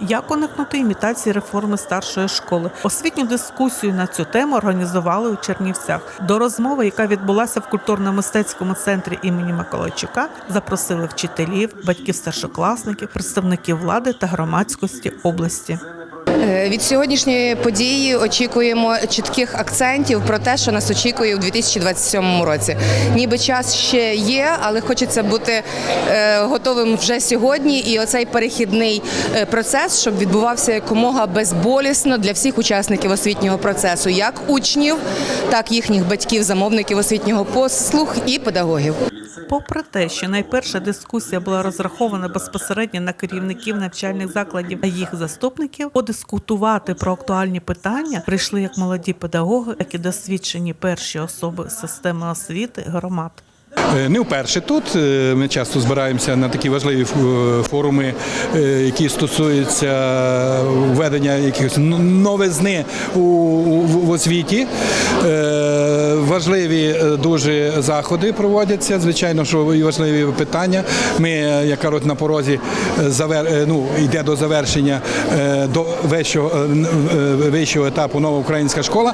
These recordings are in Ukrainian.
Як уникнути імітації реформи старшої школи? Освітню дискусію на цю тему організували у Чернівцях. До розмови, яка відбулася в культурно-мистецькому центрі імені Миколайчука, запросили вчителів, батьків старшокласників, представників влади та громадськості області. Е, Від сьогоднішньої події очікуємо чітких акцентів про те, що нас очікує у 2027 році. Ніби час ще є, але хочеться бути е, готовим вже сьогодні. І оцей перехідний е, процес, щоб відбувався якомога безболісно для всіх учасників освітнього процесу, як учнів, так і їхніх батьків, замовників освітнього послуг і педагогів. Попри те, що найперша дискусія була розрахована безпосередньо на керівників навчальних закладів та їх заступників, подискутувати про актуальні питання прийшли як молоді педагоги, так і досвідчені перші особи системи освіти громад. Е, Не вперше тут. Е, Ми часто збираємося на такі важливі е, форуми, які стосуються введення якихось новизни у, освіті. Важливі дуже заходи проводяться. Звичайно, що і важливі питання. Ми, е, як кажуть, на порозі ну, йде до завершення до вищого, вищого етапу нова українська школа,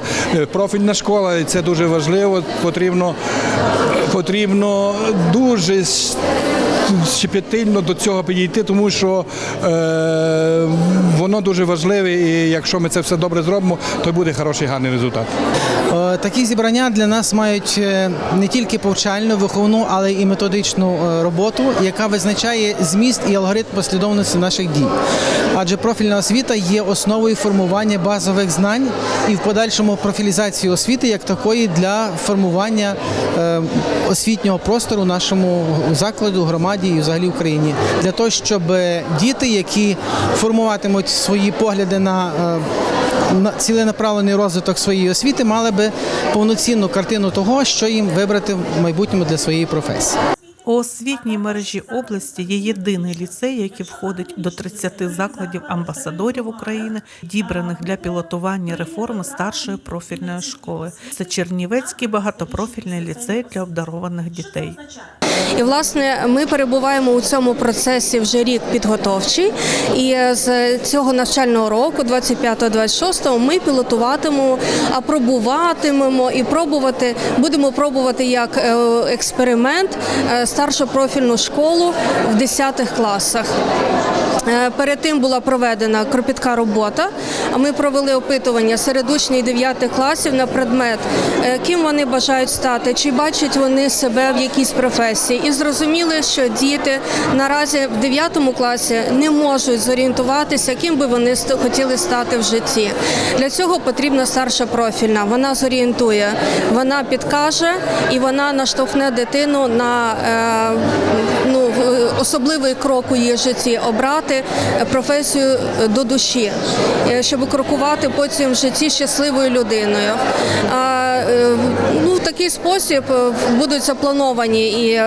профільна школа. І це дуже важливо. Потрібно потрібно дуже щепетильно до цього підійти, тому що е, воно дуже важливе, і якщо ми це все добре зробимо, то буде хороший гарний результат. Е, Такі зібрання для нас мають е, не тільки повчальну, виховну, але і методичну е, роботу, яка визначає зміст і алгоритм послідовності наших дій. Адже профільна освіта є основою формування базових знань і в подальшому профілізації освіти як такої для формування освітнього простору нашому закладу, громаді і взагалі Україні. Для того, щоб діти, які формуватимуть свої погляди на е, ціленаправлений розвиток своєї освіти мали би повноцінну картину того, що їм вибрати в майбутньому для своєї професії. У освітній мережі області є єдиний ліцей, який входить до 30 закладів амбасадорів України, дібраних для пілотування реформи старшої профільної школи. Це Чернівецький багатопрофільний ліцей для обдарованих дітей. І власне ми перебуваємо у цьому процесі вже рік підготовчий. І з цього навчального року, 25-26, ми пілотуватимемо, апробуватимемо і пробувати, будемо пробувати як е, експеримент старшопрофільну старшу профільну школу в 10 класах. Е, Перед тим була проведена кропітка робота. Ми провели опитування серед учнів 9 класів на предмет, е, ким вони бажають стати, чи бачать вони себе в якійсь професії. І зрозуміли, що діти наразі в 9 класі не можуть зорієнтуватися, ким би вони хотіли стати в житті. Для цього потрібна старша профільна. Вона зорієнтує, вона підкаже і вона наштовхне дитину на е, ну, особливий крок у її житті обрати професію до душі, е, щоб крокувати потім в житті щасливою людиною. Е, ну, в такий спосіб е, будуть заплановані і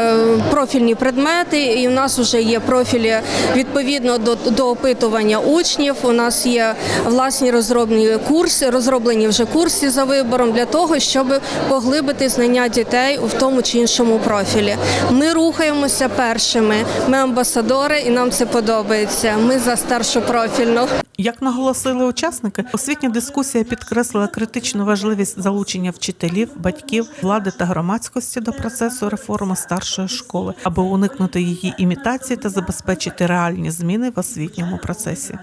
профільні предмети, і в нас вже є профілі відповідно до, до опитування учнів. У нас є власні розроблені курси, розроблені вже курси за вибором для того, щоб поглибити знання дітей у тому чи іншому профілі. Ми рухаємося першими. Ми амбасадори, і нам це подобається. Ми за старшу профільну. Як наголосили учасники, освітня дискусія підкреслила критичну важливість залучення вчителів, батьків, влади та громадськості до процесу реформи старшої школи, аби уникнути її імітації та забезпечити реальні зміни в освітньому процесі.